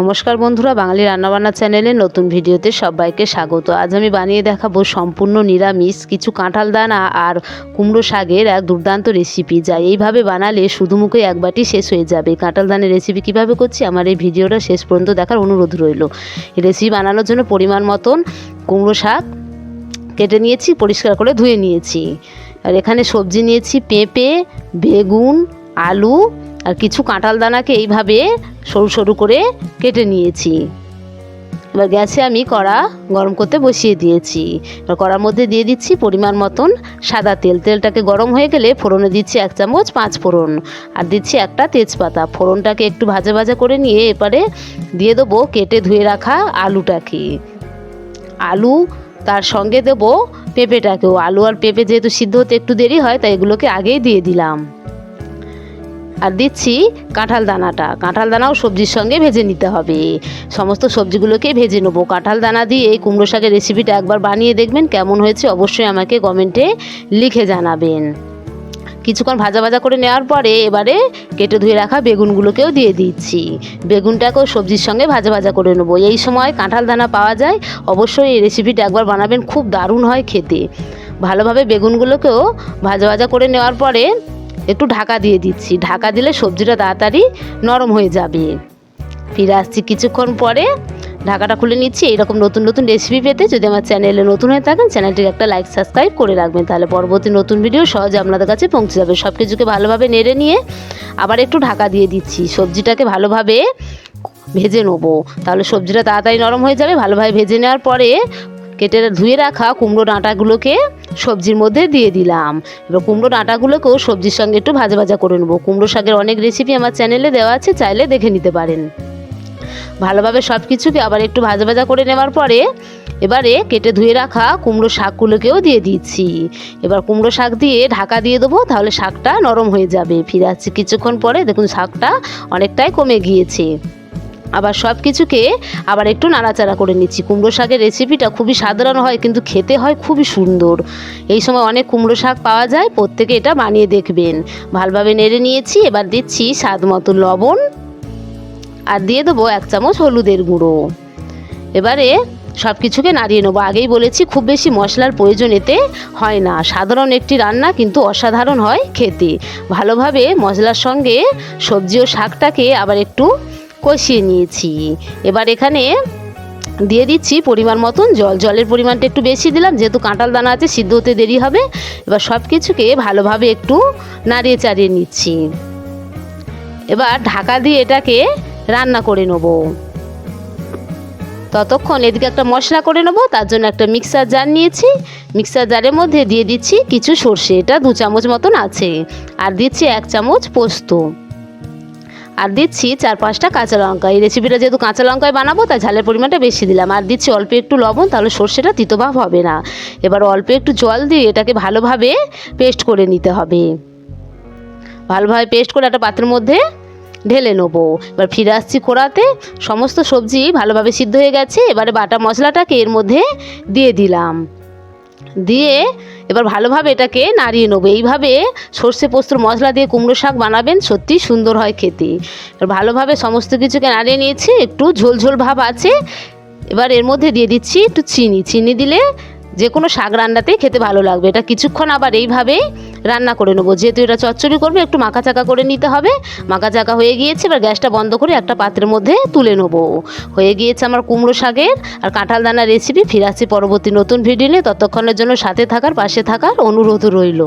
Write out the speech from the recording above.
নমস্কার বন্ধুরা, বাঙালি রান্নাবান্না চ্যানেলে নতুন ভিডিওতে সবাইকে স্বাগত। আজ আমি বানিয়ে দেখাবো সম্পূর্ণ নিরামিষ কিছু কাঁঠাল দানা আর কুমড়ো শাকের এক দুর্দান্ত রেসিপি যা এইভাবে বানালে শুধু মুখে এক বাটি শেষ হয়ে যাবে। কাঁঠাল দানের রেসিপি কীভাবে করছি আমার এই ভিডিওটা শেষ পর্যন্ত দেখার অনুরোধ রইল। রেসিপি বানানোর জন্য পরিমাণ মতন কুমড়ো শাক কেটে নিয়েছি, পরিষ্কার করে ধুয়ে নিয়েছি। আর এখানে সবজি নিয়েছি পেঁপে, বেগুন, আলু আর কিছু কাঁঠাল দানাকে এইভাবে সরু সরু করে কেটে নিয়েছি। এবার গ্যাসে আমি কড়া গরম করতে বসিয়ে দিয়েছি। এবার কড়ার মধ্যে দিয়ে দিচ্ছি পরিমাণ মতন সাদা তেল। তেলটাকে গরম হয়ে গেলে ফোড়নে দিচ্ছি এক চামচ পাঁচ ফোড়ন আর দিচ্ছি একটা তেজপাতা। ফোড়নটাকে একটু ভাজা ভাজা করে নিয়ে এবারে দিয়ে দেবো কেটে ধুয়ে রাখা আলুটাকে। আলু তার সঙ্গে দেব পেঁপেটাকেও। আলু আর পেঁপে যেহেতু সিদ্ধ হতে একটু দেরি হয়, তাই এগুলোকে আগেই দিয়ে দিলাম। আর দিচ্ছি কাঁঠাল দানাটা। কাঁঠাল দানাও সবজির সঙ্গে ভেজে নিতে হবে। সমস্ত সবজিগুলোকে ভেজে নেব। কাঁঠাল দানা দিয়ে এই কুমড়ো শাকের রেসিপিটা একবার বানিয়ে দেখবেন, কেমন হয়েছে অবশ্যই আমাকে কমেন্টে লিখে জানাবেন। কিছুক্ষণ ভাজা ভাজা করে নেওয়ার পরে এবারে কেটে ধুয়ে রাখা বেগুনগুলোকেও দিয়ে দিচ্ছি। বেগুনটাকেও সবজির সঙ্গে ভাজা ভাজা করে নেব। এই সময় কাঁঠাল দানা পাওয়া যায়। অবশ্যই এই রেসিপিটা একবার বানাবেন, খুব দারুণ হয় খেতে। ভালোভাবে বেগুনগুলোকেও ভাজা ভাজা করে নেওয়ার পরে একটু ঢাকা দিয়ে দিচ্ছি। ঢাকা দিলে সবজিটা তাড়াতাড়ি নরম হয়ে যাবে। ফিরে আসছি কিছুক্ষণ পরে। ঢাকাটা খুলে নিচ্ছি। এইরকম নতুন নতুন রেসিপি পেতে যদি আমার চ্যানেলে নতুন হয়ে থাকেন চ্যানেলটিকে একটা লাইক সাবস্ক্রাইব করে রাখবেন। তাহলে পরবর্তী নতুন ভিডিও সহজে আপনাদের কাছে পৌঁছে যাবে। সব কিছুকে ভালোভাবে নেড়ে নিয়ে আবার একটু ঢাকা দিয়ে দিচ্ছি। সবজিটাকে ভালোভাবে ভেজে নেব। তাহলে সবজিটা তাড়াতাড়ি নরম হয়ে যাবে। ভালোভাবে ভেজে নেওয়ার পরে কেটে ধুয়ে রাখা কুমড়ো ডাঁটাগুলোকে সবজির মধ্যে দিয়ে দিলাম। এবার কুমড়ো ডাঁটাগুলোকেও সবজির সঙ্গে একটু ভাজা ভাজা করে নেব। কুমড়ো শাকের অনেক রেসিপি আমার চ্যানেলে দেওয়া আছে, চাইলে দেখে নিতে পারেন। ভালোভাবে সব কিছুকে আবার একটু ভাজা ভাজা করে নেওয়ার পরে এবারে কেটে ধুয়ে রাখা কুমড়ো শাকগুলোকেও দিয়ে দিচ্ছি। এবার কুমড়ো শাক দিয়ে ঢাকা দিয়ে দেবো, তাহলে শাকটা নরম হয়ে যাবে। ফিরে আসছি কিছুক্ষণ পরে, দেখুন শাকটা অনেকটাই কমে গিয়েছে। আবার সব কিছুকে আবার একটু নাড়াচাড়া করে নিচ্ছি। কুমড়ো শাকের রেসিপিটা খুবই সাধারণ হয়, কিন্তু খেতে হয় খুবই সুন্দর। এই সময় অনেক কুমড়ো শাক পাওয়া যায়, প্রত্যেকে এটা বানিয়ে দেখবেন। ভালোভাবে নেড়ে নিয়েছি, এবার দিচ্ছি স্বাদ মতো লবণ। আর দিয়ে দেবো এক চামচ হলুদের গুঁড়ো। এবারে সব কিছুকে নাড়িয়ে নেব। আগেই বলেছি, খুব বেশি মশলার প্রয়োজন এতে হয় না। সাধারণ একটি রান্না, কিন্তু অসাধারণ হয় খেতে। ভালোভাবে মশলার সঙ্গে সবজি ও শাকটাকে আবার একটু কষিয়ে নিয়েছি। এবার এখানে দিয়ে দিচ্ছি পরিমাণ মতন জল। জলের পরিমাণটা একটু বেশি দিলাম, যেহেতু কাঁঠাল দানা আছে, সিদ্ধ হতে দেরি হবে। এবার সব কিছুকে ভালোভাবে একটু নাড়িয়ে চাড়িয়ে নিচ্ছি। এবার ঢাকা দিয়ে এটাকে রান্না করে নেব। ততক্ষণ এদিকে একটা মশলা করে নেব, তার জন্য একটা মিক্সার জার নিয়েছি। মিক্সার জারের মধ্যে দিয়ে দিচ্ছি কিছু সর্ষে, এটা দু চামচ মতন আছে। আর দিচ্ছি এক চামচ পোস্ত। আর দিচ্ছি চার পাঁচটা কাঁচা লঙ্কা। এই রেসিপিটা যেহেতু কাঁচা লঙ্কায় বানাবো, তাই ঝালের পরিমাণটা বেশি দিলাম। আর দিচ্ছি অল্প একটু লবণ, তাহলে সর্ষেটা তিতভাব হবে না। এবার অল্প একটু জল দিয়ে এটাকে ভালোভাবে পেস্ট করে নিতে হবে। ভালোভাবে পেস্ট করে একটা পাত্রের মধ্যে ঢেলে নেব। এবার ফিরে আসছি কোড়াতে সমস্ত সবজি ভালোভাবে সিদ্ধ হয়ে গেছে। এবারে বাটা মশলাটাকে এর মধ্যে দিয়ে দিলাম। দিয়ে এবার ভালোভাবে এটাকে নাড়িয়ে নেব। এইভাবে সর্ষে পোস্তর মশলা দিয়ে কুমড়ো শাক বানাবেন সত্যি সুন্দর হয় খেতে। এবার ভালোভাবে সমস্ত কিছুকে নাড়িয়ে নিয়েছি, একটু ঝোলঝোল ঝোল ভাব আছে। এবার এর মধ্যে দিয়ে দিচ্ছি একটু চিনি। চিনি দিলে যে কোনো শাক রান্নাতেই খেতে ভালো লাগবে। এটা কিছুক্ষণ আবার এইভাবেই রান্না করে নেব। যেহেতু এটা চচ্চড়ি করবে, একটু মাখা চাকা করে নিতে হবে। মাখা চাকা হয়ে গিয়েছে, এবার গ্যাসটা বন্ধ করে একটা পাত্রের মধ্যে তুলে নেব। হয়ে গিয়েছে আমার কুমড়ো শাকের আর কাঁঠাল দানার রেসিপি ফিরে আসছি পরবর্তী নতুন ভিডিও নিয়ে। ততক্ষণের জন্য সাথে থাকার, পাশে থাকার অনুরোধ রইল।